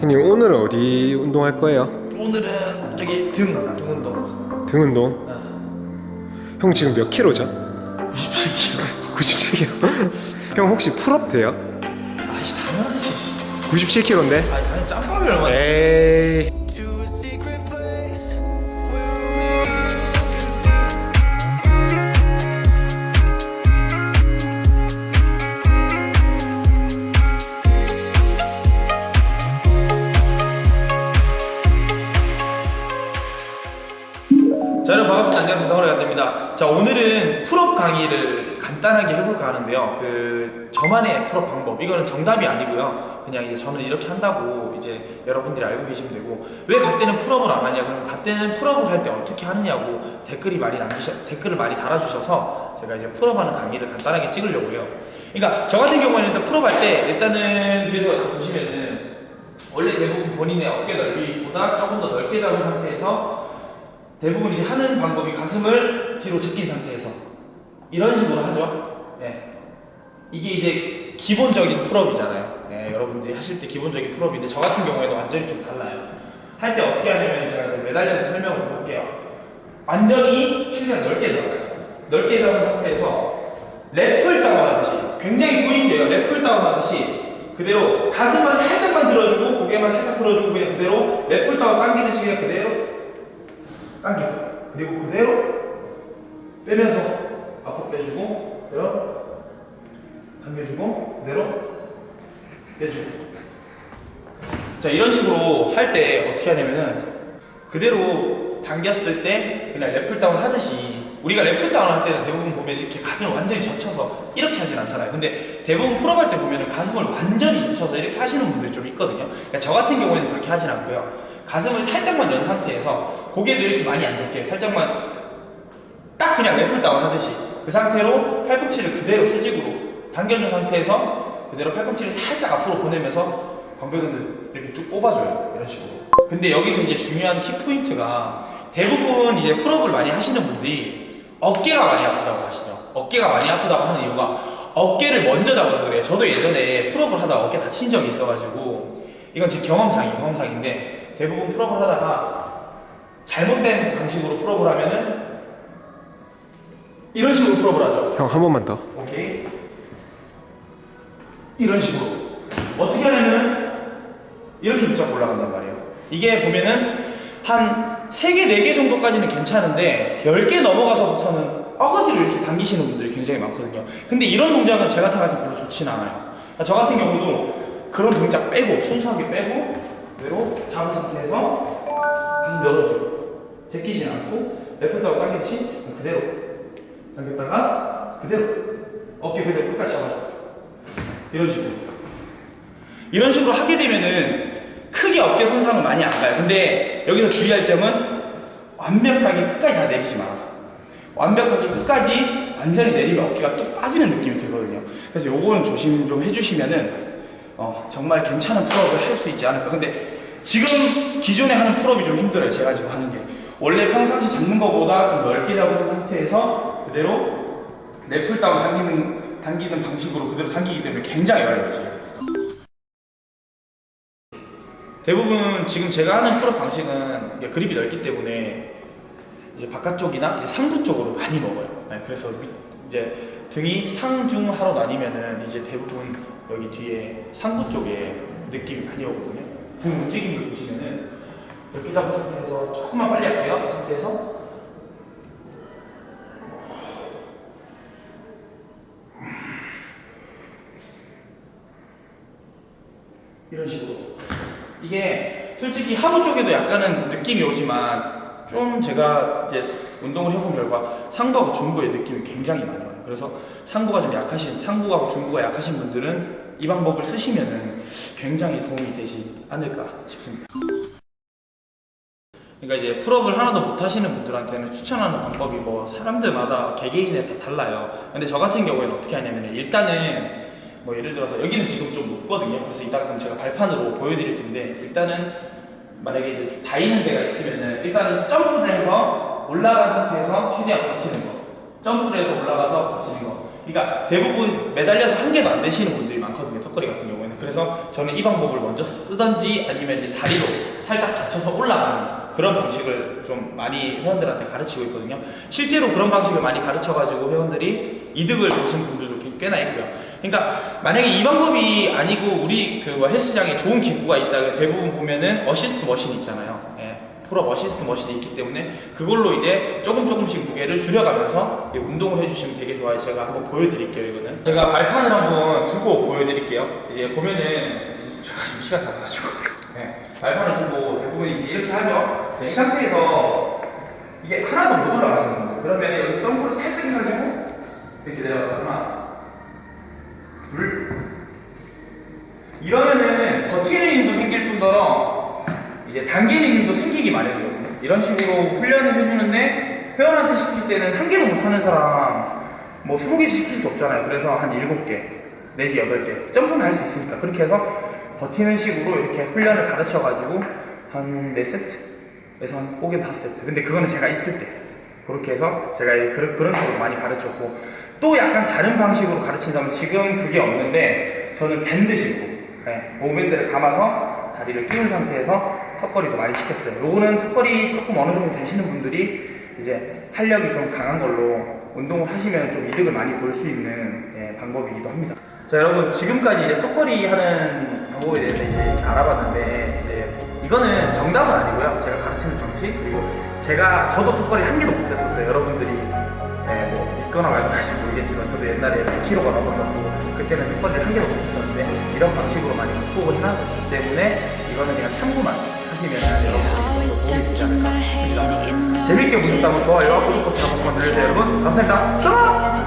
형님 오늘은 어디 운동할 거예요? 오늘은 저기 등, 등 운동. 등 운동? 형 지금 몇 킬로죠? 97kg. 97킬로 형 혹시 풀업 돼요? 아이씨, 당연하지. 97킬로인데? 아이, 당연히 짬밥이 얼마나. 에이 자, 여러분 반갑습니다. 안녕하세요. 성원의 간대입니다. 자, 오늘은 풀업 강의를 간단하게 해볼까 하는데요. 그, 저만의 풀업 방법. 이거는 정답이 아니고요. 그냥 이제 저는 이렇게 한다고 이제 여러분들이 알고 계시면 되고, 왜 갓대는 풀업을 안 하냐? 그럼 갓대는 풀업을 할 때 어떻게 하느냐고 댓글이 많이 남기셔, 댓글을 많이 달아주셔서 제가 이제 풀업하는 강의를 간단하게 찍으려고요. 그러니까 저 같은 경우에는 일단 풀업할 때 일단은 뒤에서 보시면은 원래 대부분 본인의 어깨 넓이보다 조금 더 넓게 잡은 상태에서 대부분 이제 하는 방법이 가슴을 뒤로 제낀 상태에서 이런 식으로 하죠. 네. 이게 이제 기본적인 풀업이잖아요. 네, 여러분들이 하실 때 기본적인 풀업인데 저 같은 경우에는 완전히 좀 달라요. 할 때 어떻게 하냐면 제가 매달려서 설명을 좀 할게요. 완전히 최대한 넓게 잡아요. 넓게 잡은 상태에서 랩풀 다운 하듯이 굉장히 포인트예요. 랩풀 다운 하듯이 그대로 가슴만 살짝만 들어주고 고개만 살짝 들어주고 그냥 그대로 랩풀 다운 당기듯이 그냥 그대로 당겨. 그리고 그대로 빼면서 앞으로 빼주고 그대로 당겨주고 그대로 빼주고. 자 이런 식으로 할 때 어떻게 하냐면은 그대로 당겼을 때 그냥 랩풀 다운 하듯이 우리가 랩풀 다운 할 때는 대부분 보면 이렇게 가슴을 완전히 젖혀서 이렇게 하진 않잖아요. 근데 대부분 풀업 할 때 보면은 가슴을 완전히 젖혀서 이렇게 하시는 분들이 좀 있거든요. 그러니까 저 같은 경우에는 그렇게 하진 않고요. 가슴을 살짝만 연 상태에서 고개도 이렇게 많이 안 덮게 살짝만 딱 그냥 랩풀 다운 하듯이 그 상태로 팔꿈치를 그대로 수직으로 당겨준 상태에서 그대로 팔꿈치를 살짝 앞으로 보내면서 광배근을 이렇게 쭉 뽑아줘요 이런 식으로. 근데 여기서 이제 중요한 키포인트가 대부분 이제 풀업을 많이 하시는 분들이 어깨가 많이 아프다고 하시죠. 어깨가 많이 아프다고 하는 이유가 어깨를 먼저 잡아서 그래요. 저도 예전에 풀업을 하다가 어깨 다친 적이 있어가지고 이건 제 경험상이에요 경험상인데 대부분 풀업을 하다가 잘못된 방식으로 풀업을 하면은 이런 식으로 하죠. 형 한 번만 더 오케이. 이런 식으로. 어떻게 하냐면 이렇게 붙잡고 올라간단 말이에요. 이게 보면은 한 3개, 4개 정도까지는 괜찮은데 10개 넘어가서부터는 어거지로 이렇게 당기시는 분들이 굉장히 많거든요. 근데 이런 동작은 제가 생각할 때 별로 좋진 않아요. 저 같은 경우도 그런 동작 빼고 순수하게 빼고 그대로 잡은 상태에서 가슴 열어주고 제끼진 않고 레프트하고 당기듯이 그대로 당겼다가 그대로 어깨 그대로 끝까지 잡아줘. 이런 식으로. 이런 식으로 하게 되면은 크게 어깨 손상은 많이 안 가요. 근데 여기서 주의할 점은 완벽하게 끝까지 다 내리지 마라 완벽하게 끝까지 완전히 내리면 어깨가 뚝 빠지는 느낌이 들거든요. 그래서 요거는 조심 좀 해주시면은 어, 정말 괜찮은 풀업을 할 수 있지 않을까. 근데 지금 기존에 하는 풀업이 좀 힘들어요. 제가 지금 하는 게 원래 평상시 잡는 것보다 좀 넓게 잡은 상태에서 그대로 랩풀 다운 당기는 당기는 방식으로 그대로 당기기 때문에 굉장히 어려워요 대부분 지금 제가 하는 풀업 방식은 그립이 넓기 때문에 이제 바깥쪽이나 이제 상부 쪽으로 많이 먹어요. 네, 그래서 위- 이제 등이 상중하로 나뉘면은 이제 대부분 여기 뒤에 상부 쪽에 느낌이 많이 오거든요. 등 움직임을 보시면은 이렇게 잡은 상태에서 조금만 빨리 할게요. 이 상태에서 이런 식으로 이게 솔직히 하부 쪽에도 약간은 느낌이 오지만 좀 제가 이제 운동을 해본 결과 상부하고 중부의 느낌이 굉장히 많이 와요. 그래서 상부가 좀 약하신 상부하고 중부가 약하신 분들은 이 방법을 쓰시면은 굉장히 도움이 되지 않을까 싶습니다. 그러니까 이제 풀업을 하나도 못 하시는 분들한테는 추천하는 방법이 뭐 사람들마다 개개인에 다 달라요. 근데 저 같은 경우에는 어떻게 하냐면 일단은 뭐 예를 들어서 여기는 지금 좀 높거든요. 그래서 이따가 그럼 제가 발판으로 보여드릴 텐데 일단은 만약에 이제 좀 닿이는 데가 있으면은 일단은 점프를 해서 올라간 상태에서 최대한 버티는 거. 점프를 해서 올라가서 버티는 거. 그러니까 대부분 매달려서 한 개도 안 되시는 분들이 많거든요. 턱걸이 같은 경우에는. 그래서 저는 이 방법을 먼저 쓰던지 아니면 이제 다리로 살짝 받쳐서 올라가는 그런 방식을 좀 많이 회원들한테 가르치고 있거든요. 실제로 그런 방식을 많이 가르쳐가지고 회원들이 이득을 보신 분들도 꽤- 꽤나 있고요. 그러니까 만약에 이 방법이 아니고 우리 그 뭐 헬스장에 좋은 기구가 있다 대부분 보면은 어시스트 머신 있잖아요. 예. 풀업 어시스트 머신이 있기 때문에 그걸로 이제 조금 조금씩 무게를 줄여가면서 이 운동을 해주시면 되게 좋아요. 제가 한번 보여드릴게요, 이거는. 제가 발판을 한번 두고 보여드릴게요. 이제 보면은 제가 지금 키가 작아가지고 네. 발판을 두고 대부분. 자, 이 상태에서 이게 하나도 못 올라가시는 거예요. 그러면 여기 점프를 살짝 해가지고 이렇게 내려갔다 하나, 둘. 이러면은 버티는 힘도 생길 뿐더러 이제 당기는 힘도 생기기 마련이거든요. 이런 식으로 훈련을 해주는데 회원한테 시킬 때는 한 개도 못하는 사람 뭐 20개 시킬 수 없잖아요. 그래서 한 7개 내지 8개 점프는 할 수 있으니까 그렇게 해서 버티는 식으로 이렇게 훈련을 가르쳐가지고 한 4세트 에서 한 혹은 5세트 근데 그거는 제가 있을 때 그렇게 해서 제가 이- 그런, 그런 식으로 많이 가르쳤고 또 약간 다른 방식으로 가르친다면 지금 그게 없는데 저는 밴드식으로 네, 모밴드를 감아서 다리를 끼운 상태에서 턱걸이도 많이 시켰어요. 요거는 턱걸이 조금 어느 정도 되시는 분들이 이제 탄력이 좀 강한 걸로 운동을 하시면 좀 이득을 많이 볼 수 있는 예, 방법이기도 합니다. 자 여러분 지금까지 이제 턱걸이 하는 방법에 대해서 이제 알아봤는데 이제 이거는 정답은 아니고요. 제가 가르치는 방식 그리고 제가 저도 턱걸이 한 개도 못했었어요. 여러분들이 네, 뭐 믿거나 말거나 할지 모르겠지만 저도 옛날에 100kg가 넘었었고 그때는 턱걸이를 한 개도 못했었는데 이런 방식으로 많이 극복을 해놨기 때문에 이거는 그냥 참고만 하시면 Always 여러분들 도움이 되지 않을까 싶습니다. 재밌게 보셨다면 좋아요와 구독 버튼 한 번씩만 눌러주세요 여러분 감사합니다. You're